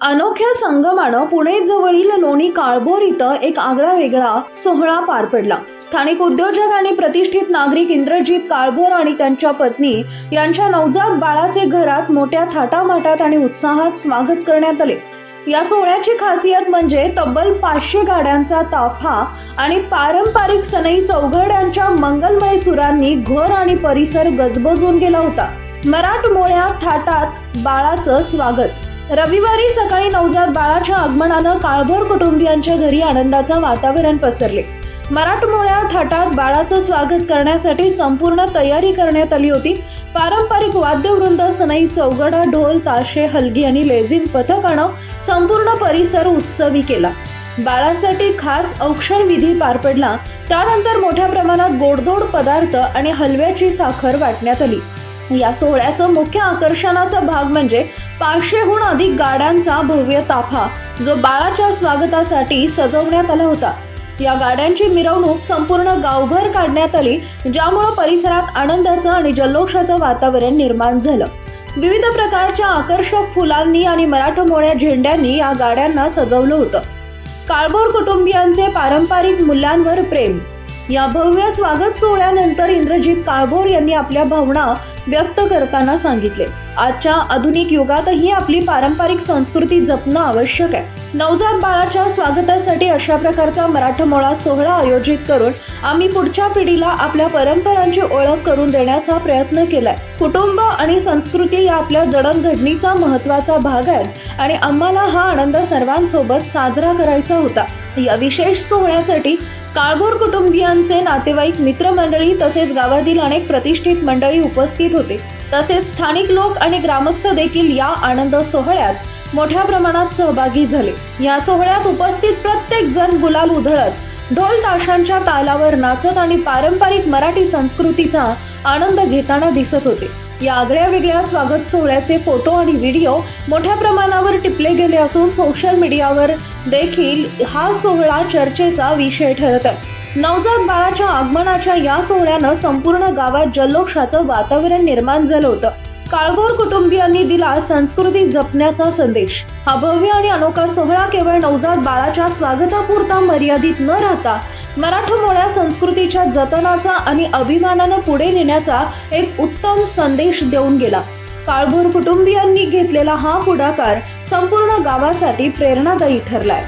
अनोख्या संगमानं पुणे जवळील लोणी काळभोर इथं एक आगळा वेगळा सोहळा पार पडला. स्थानिक उद्योजक आणि प्रतिष्ठित नागरिक इंद्रजीत काळभोर आणि त्यांच्या पत्नी यांच्या नवजात बाळाचे घरात मोठ्या थाटामाटात आणि उत्साहात स्वागत करण्यात आले. या सोहळ्याची खासियत म्हणजे तब्बल पाचशे गाड्यांचा ताफा आणि पारंपरिक सनई चौघड्यांच्या मंगलमय सुरांनी घर आणि परिसर गजबजून गेला होता. मराठमोळ्या थाटात बाळाचं स्वागत. रविवारी सकाळी नवजात बाळाच्या आगमनानं काळभोर कुटुंबियांच्या घरी आनंदाचं वातावरण पसरले. मराठमोळ्या थाटात बाळाचं स्वागत करण्यासाठी संपूर्ण तयारी करण्यात आली होती. पारंपरिक वाद्यवृंद सनई चौगडा ढोल ताशे हलगी आणि लेझिम पथकानं संपूर्ण परिसर उत्सवी केला. बाळासाठी खास औक्षण विधी पार पडला. त्यानंतर मोठ्या प्रमाणात गोडधोड पदार्थ आणि हलव्याची साखर वाटण्यात आली. या सोहळ्याचं मुख्य आकर्षणाचा भाग म्हणजे पाचशेहून अधिक गाड्यांचा भव्य ताफा जो बाळाच्या स्वागतासाठी सजवण्यात आला होता. या गाड्यांची मिरवणूक संपूर्ण गावभर काढण्यात आली ज्यामुळं परिसरात आनंदाचं आणि जल्लोषाचं वातावरण निर्माण झालं. विविध प्रकारच्या आकर्षक फुलांनी आणि मराठमोळ्या झेंड्यांनी या गाड्यांना सजवलं होतं. काळभोर कुटुंबियांचे पारंपरिक मूल्यांवर प्रेम. या भव्य स्वागत सोहळ्यानंतर इंद्रजित काळभोर यांनी आपल्या भावना व्यक्त करताना सांगितले. आजच्या आधुनिक युगातही आपली पारंपरिक संस्कृती जपणं आवश्यक आहे. नवजात बाळाच्या स्वागतासाठी अशा प्रकारचा मराठमोळा सोहळा आयोजित करून आम्ही पुढच्या पिढीला आपल्या परंपरांची ओळख करून देण्याचा प्रयत्न केलाय. कुटुंब आणि संस्कृती या आपल्या जडणघडणीचा महत्त्वाचा भाग आहेत आणि आम्हाला हा आनंद सर्वांसोबत साजरा करायचा होता. या विशेष सोहळ्यासाठी काळभोर कुटुंबियांचे नातेवाईक मित्रमंडळी तसेच गावातील अनेक प्रतिष्ठित मंडळी उपस्थित होते. तसेच स्थानिक लोक आणि ग्रामस्थ देखील या आनंद सोहळ्यात मोठ्या प्रमाणात सहभागी झाले. या सोहळ्यात उपस्थित प्रत्येक जण गुलाल उधळत ढोल ताशांच्या तालावर नाचत आणि पारंपरिक मराठी संस्कृतीचा आनंद घेताना दिसत होते. या आगळ्या वेगळ्या स्वागत सोहळ्याचे फोटो आणि व्हिडिओ मोठ्या प्रमाणावर टिपले गेले असून सोशल मीडियावर देखील हा सोहळा चर्चेचा विषय ठरत आहे. नवजात बाळाच्या आगमनाच्या या सोहळ्यानं संपूर्ण गावात जल्लोषाचं वातावरण निर्माण झालं होतं. काळभोर कुटुंबियांनी दिला संस्कृती जपण्याचा संदेश. हा भव्य आणि अनोखा सोहळा केवळ नवजात बाळाच्या स्वागतापुरता मर्यादित न राहता मराठमोळ्या संस्कृतीच्या जतनाचा आणि अभिमानानं पुढे नेण्याचा एक उत्तम संदेश देऊन गेला. काळभोर कुटुंबियांनी घेतलेला हा पुढाकार संपूर्ण गावासाठी प्रेरणादायी ठरलाय.